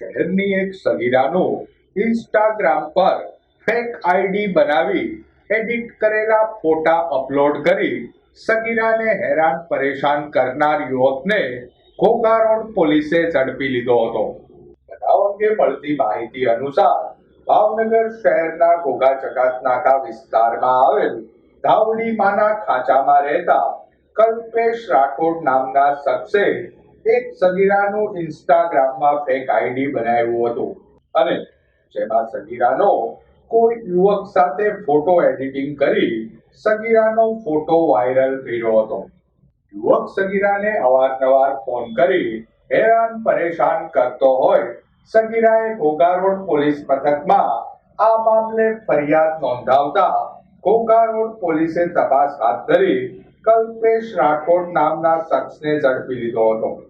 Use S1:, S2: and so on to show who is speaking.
S1: શહેરની એક સગીરાનો ઇન્સ્ટાગ્રામ પર ફેક આઈડી બનાવી એડિટ કરેલા ફોટા અપલોડ કરી સગીરાને હેરાન પરેશાન કરનાર યુવકને ઘોઘા પોલીસે ઝડપી લીધો હતો. બનાવ અંગે મળતી માહિતી અનુસાર ભાવનગર શહેરના ઘોઘા ચકાત વિસ્તારમાં આવેલ ધાવડીમાના ખાંચામાં રહેતા કલ્પેશ રાઠોડ નામના શખ્સે એક સગીરાનું ઇન્સ્ટાગ્રામમાં ફેક આઈડી બનાવ્યું હતું. અને જેમાં સગીરાનો કોઈ યુવક સાથે ફોટો એડિટિંગ કરી સગીરાનો ફોટો વાયરલ કર્યો હતો. યુવક સગીરાને અવારનવાર ફોન કરી હેરાન પરેશાન કરતો હોય સગીરાએ ઘોઘા રોડ પોલીસ મથકમાં આ મામલે ફરિયાદ નોંધાવતા ઘોઘા રોડ પોલીસે તપાસ હાથ ધરી કલ્પેશ રાઠોડ નામના શખ્સને ઝડપી લીધો હતો.